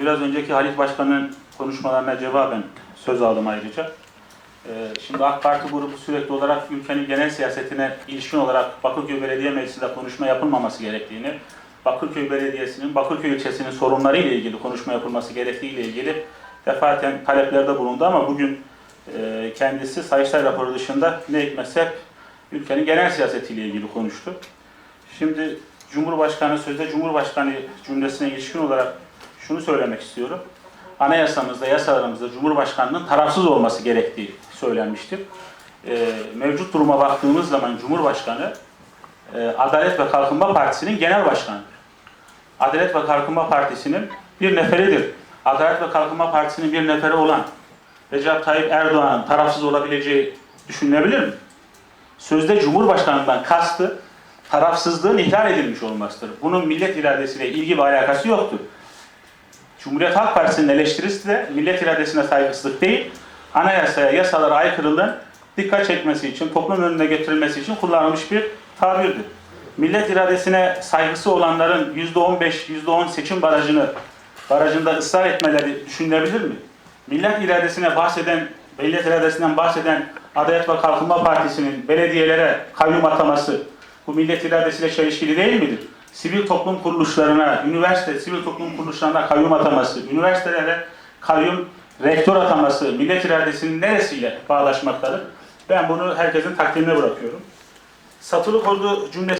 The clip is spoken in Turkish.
biraz önceki Halit Başkan'ın konuşmalarına cevaben söz aldım ayrıca. Ee, şimdi AK Parti grubu sürekli olarak ülkenin genel siyasetine ilişkin olarak Bakırköy Belediye Meclisi'nde konuşma yapılmaması gerektiğini, Bakırköy Belediyesi'nin, Bakırköy ilçesinin sorunları ile ilgili konuşma yapılması gerektiği ile ilgili defaten taleplerde bulundu ama bugün e, kendisi Sayıştay raporu dışında ne hikmetse ülkenin genel siyasetiyle ilgili konuştu. Şimdi Cumhurbaşkanı sözde Cumhurbaşkanı cümlesine ilişkin olarak şunu söylemek istiyorum. Anayasamızda, yasalarımızda Cumhurbaşkanının tarafsız olması gerektiği söylenmiştir. Ee, mevcut duruma baktığımız zaman Cumhurbaşkanı e, Adalet ve Kalkınma Partisi'nin genel başkanıdır. Adalet ve Kalkınma Partisi'nin bir neferidir. Adalet ve Kalkınma Partisi'nin bir neferi olan Recep Tayyip Erdoğan'ın tarafsız olabileceği düşünülebilir mi? Sözde Cumhurbaşkanından kastı tarafsızlığın ihlal edilmiş olmasıdır. Bunun millet iradesiyle ilgi ve alakası yoktur. Cumhuriyet Halk Partisi'nin eleştirisi de millet iradesine saygısızlık değil, anayasaya, yasalara aykırılığın dikkat çekmesi için, toplum önüne getirilmesi için kullanılmış bir tabirdir. Millet iradesine saygısı olanların %15, %10 seçim barajını barajında ısrar etmeleri düşünülebilir mi? Millet iradesine bahseden, millet iradesinden bahseden Adalet ve Kalkınma Partisi'nin belediyelere kayyum ataması bu millet iradesiyle çelişkili değil midir? Sivil toplum kuruluşlarına, üniversite sivil toplum kuruluşlarına kayyum ataması, üniversitelere kayyum rektör ataması millet iradesinin neresiyle bağdaşmaktadır? Ben bunu herkesin takdirine bırakıyorum. Satılı kodu cümlesi